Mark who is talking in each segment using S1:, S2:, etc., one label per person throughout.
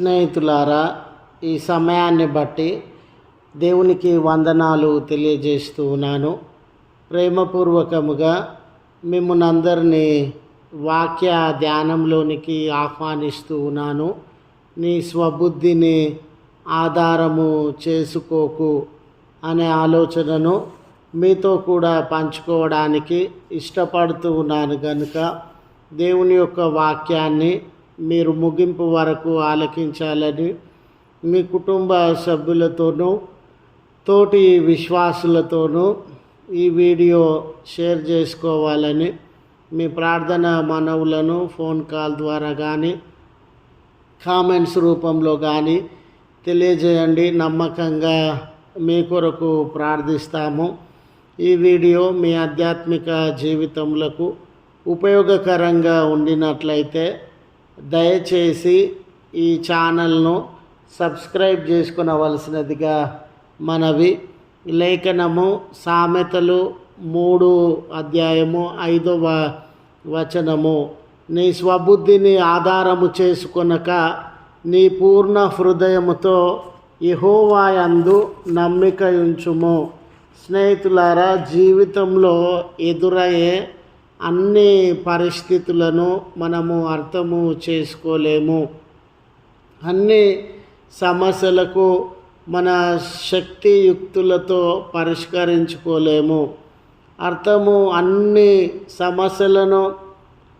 S1: స్నేహితులారా ఈ సమయాన్ని బట్టి దేవునికి వందనాలు తెలియజేస్తూ ఉన్నాను. ప్రేమపూర్వకముగా మిమ్మల్ని వాక్య ధ్యానంలోనికి ఆహ్వానిస్తూ ఉన్నాను. నీ స్వబుద్ధిని ఆధారము చేసుకోకు అనే ఆలోచనను మీతో కూడా పంచుకోవడానికి ఇష్టపడుతూ ఉన్నాను కనుక దేవుని యొక్క వాక్యాన్ని మీరు ముగింపు వరకు ఆలకించాలని మీ కుటుంబ సభ్యులతోనూ తోటి విశ్వాసులతోనూ ఈ వీడియో షేర్ చేసుకోవాలని మీ ప్రార్థన మనవులను ఫోన్ కాల్ ద్వారా కానీ కామెంట్స్ రూపంలో కానీ తెలియజేయండి. నమ్మకంగా మీ కొరకు ప్రార్థిస్తాము. ఈ వీడియో మీ ఆధ్యాత్మిక జీవితములకు ఉపయోగకరంగా ఉండినట్లయితే దయచేసి ఈ ఛానల్ను సబ్స్క్రైబ్ చేసుకునవలసినదిగా మనవి. లేఖనము సామెతలు మూడు అధ్యాయము ఐదవ వచనము. నీ స్వబుద్ధిని ఆధారము చేసుకొనక నీ పూర్ణ హృదయముతో యహోవాయందు నమ్మిక ఉంచుము స్నేహితులారా జీవితంలో ఎదురయ్యే అన్ని పరిస్థితులను మనము అర్థము చేసుకోలేము. అన్ని సమస్యలకు మన శక్తియుక్తులతో పరిష్కరించుకోలేము. అర్థము అన్ని సమస్యలను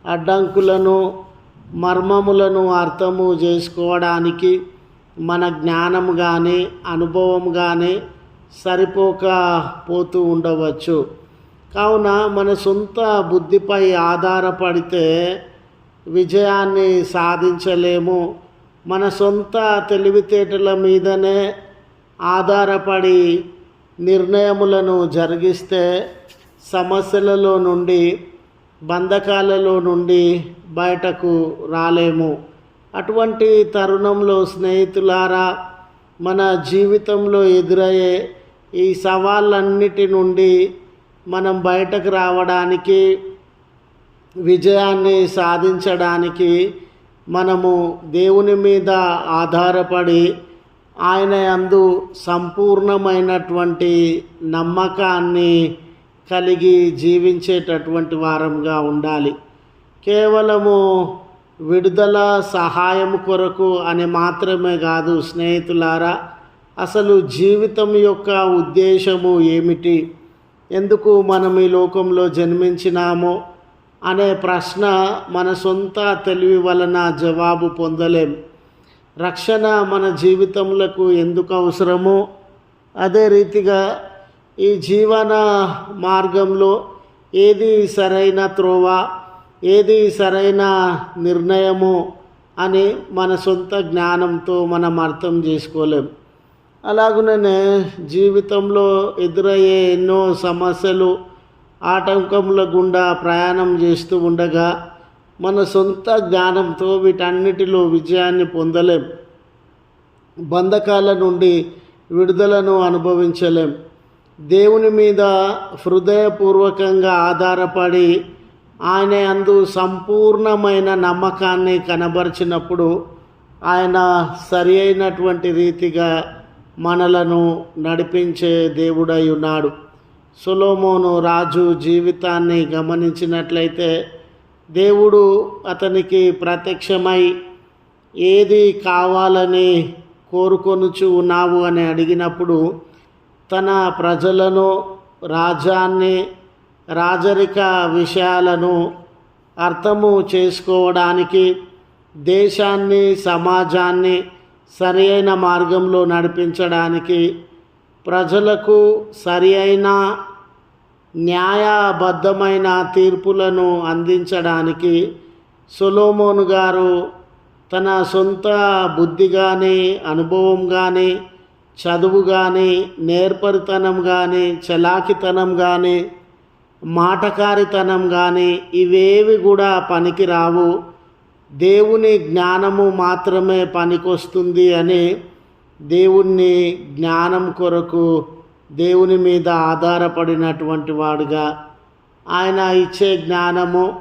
S1: అడ్డంకులను మర్మములను అర్థము చేసుకోవడానికి మన జ్ఞానం కానీ అనుభవం కానీ సరిపోకపోతూ ఉండవచ్చు. కావున మన సొంత బుద్ధిపై ఆధారపడితే విజయాన్ని సాధించలేము. మన సొంత తెలివితేటల మీదనే ఆధారపడి నిర్ణయములను జరిగిస్తే సమస్యలలో నుండి బంధకాలలో నుండి బయటకు రాలేము. అటువంటి తరుణంలో స్నేహితులారా మన జీవితంలో ఎదురయ్యే ఈ సవాళ్ళన్నిటి నుండి మనం బయటకు రావడానికి విజయాన్ని సాధించడానికి మనము దేవుని మీద ఆధారపడి ఆయన అందు సంపూర్ణమైనటువంటి నమ్మకాన్ని కలిగి జీవించేటటువంటి వారంగా ఉండాలి. కేవలము విడుదల సహాయం కొరకు అని మాత్రమే కాదు స్నేహితులారా అసలు జీవితం యొక్క ఉద్దేశము ఏమిటి? ఎందుకు మనం ఈ లోకంలో జన్మించినామో అనే ప్రశ్న మన సొంత తెలివి వలన జవాబు పొందలేం. రక్షణ మన జీవితములకు ఎందుకు అవసరమో అదే రీతిగా ఈ జీవన మార్గంలో ఏది సరైన త్రోవ ఏది సరైన నిర్ణయము అని మన సొంత జ్ఞానంతో మనం అర్థం చేసుకోలేం. అలాగుననే జీవితంలో ఎదురయ్యే ఎన్నో సమస్యలు ఆటంకముల గుండా ప్రయాణం చేస్తూ ఉండగా మన సొంత జ్ఞానంతో వీటన్నిటిలో విజయాన్ని పొందలేం. బంధకాల నుండి విడుదలను అనుభవించలేం. దేవుని మీద హృదయపూర్వకంగా ఆధారపడి ఆయన అందు సంపూర్ణమైన నమ్మకాన్ని కనబరిచినప్పుడు ఆయన సరి అయినటువంటి రీతిగా మనలను నడిపించే దేవుడై ఉన్నాడు. సులోమోను రాజు జీవితాన్ని గమనించినట్లయితే దేవుడు అతనికి ప్రత్యక్షమై ఏది కావాలని కోరుకొనుచు ఉన్నావు అని అడిగినప్పుడు తన ప్రజలను రాజ్యాన్ని రాజరిక విషయాలను అర్థము చేసుకోవడానికి దేశాన్ని సమాజాన్ని సరి అయిన మార్గంలో నడిపించడానికి ప్రజలకు సరి అయిన న్యాయబద్ధమైన తీర్పులను అందించడానికి సొలోమోను గారు తన సొంత బుద్ధి కానీ అనుభవం కానీ చదువు కానీ నేర్పరితనం కానీ చలాకితనం కానీ మాటకారితనం కానీ ఇవేవి కూడా పనికిరావు. దేవుని జ్ఞానము మాత్రమే పనికొస్తుంది అని దేవుణ్ణి జ్ఞానం కొరకు దేవుని మీద ఆధారపడినటువంటి వాడుగా ఆయన ఇచ్చే జ్ఞానము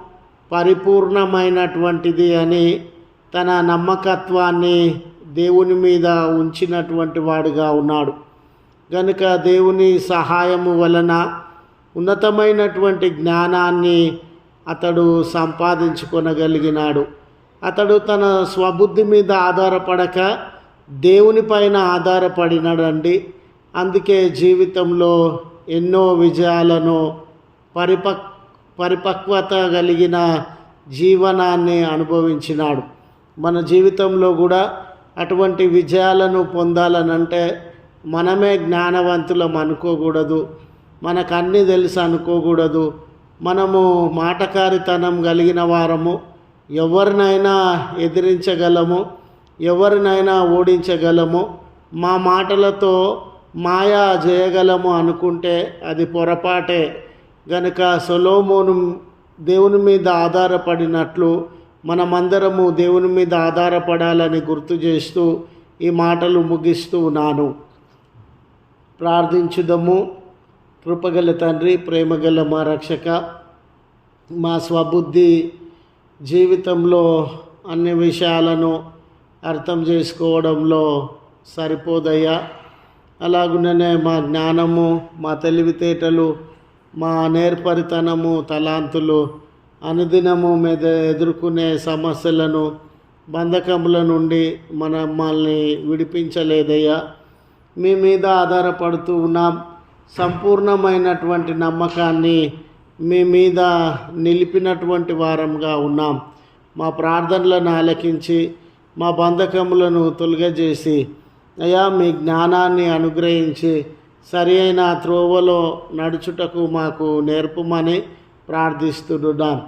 S1: పరిపూర్ణమైనటువంటిది అని తన నమ్మకత్వాన్ని దేవుని మీద ఉంచినటువంటి వాడుగా ఉన్నాడు. గనుక దేవుని సహాయము వలన ఉన్నతమైనటువంటి జ్ఞానాన్ని అతడు సంపాదించుకొనగలిగినాడు. అతడు తన స్వబుద్ధి మీద ఆధారపడక దేవునిపైన ఆధారపడినాడండి. అందుకే జీవితంలో ఎన్నో విజయాలను పరిపక్ పరిపక్వత కలిగిన జీవనాన్ని అనుభవించినాడు. మన జీవితంలో కూడా అటువంటి విజయాలను పొందాలనంటే మనమే జ్ఞానవంతులం అనుకోకూడదు. మనకు అన్నీ తెలుసు అనుకోకూడదు. మనము మాటకారితనం కలిగిన వారము. ఎవరినైనా ఎదిరించగలము ఎవరినైనా ఓడించగలము. మా మాటలతో మాయా చేయగలము అనుకుంటే అది పొరపాటే. గనుక సొలోమోను దేవుని మీద ఆధారపడినట్లు మనమందరము దేవుని మీద ఆధారపడాలని గుర్తు చేస్తూ ఈ మాటలు ముగిస్తూ ఉన్నాను. ప్రార్థించుదము. కృపగల తండ్రి ప్రేమగల మా రక్షక మా స్వబుద్ధి జీవితంలో అన్ని విషయాలను అర్థం చేసుకోవడంలో సరిపోదయ్యా. అలాగుననే మా జ్ఞానము మా తెలివితేటలు మా నేర్పరితనము తలాంతులు అనుదినము మీద ఎదుర్కొనే సమస్యలను బంధకముల నుండి మనల్ని విడిపించలేదయ్యా. మీ మీద ఆధారపడుతూ ఉన్నాం. సంపూర్ణమైనటువంటి నమ్మకాన్ని మీ మీద నిలిపినటువంటి వారంగా ఉన్నాం. మా ప్రార్థనలను ఆలకించి మా బంధకములను తొలగజేసి అయా మీ జ్ఞానాన్ని అనుగ్రహించి సరి అయిన త్రోవలో నడుచుటకు మాకు నేర్పమని ప్రార్థిస్తున్నాం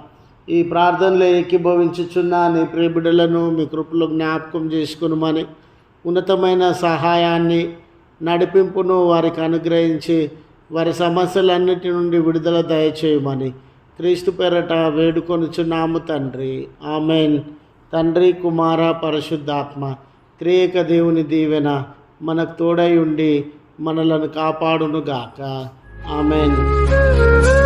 S1: ఈ ప్రార్థనలో ఏకీభవించుచున్న నీ ప్రియబిడ్డలను మీ కృపలో జ్ఞాపకం చేసుకునమని ఉన్నతమైన సహాయాన్ని నడిపింపును వారికి అనుగ్రహించి వారి సమస్యలన్నిటి నుండి విడుదల దయచేయమని క్రీస్తు పేరట వేడుకొనుచున్నాము తండ్రి. ఆమెన్. తండ్రి కుమార పరిశుద్ధాత్మ త్రియేక దేవుని దీవెన మనకు తోడై ఉండి మనలను కాపాడునుగాక. ఆమెన్.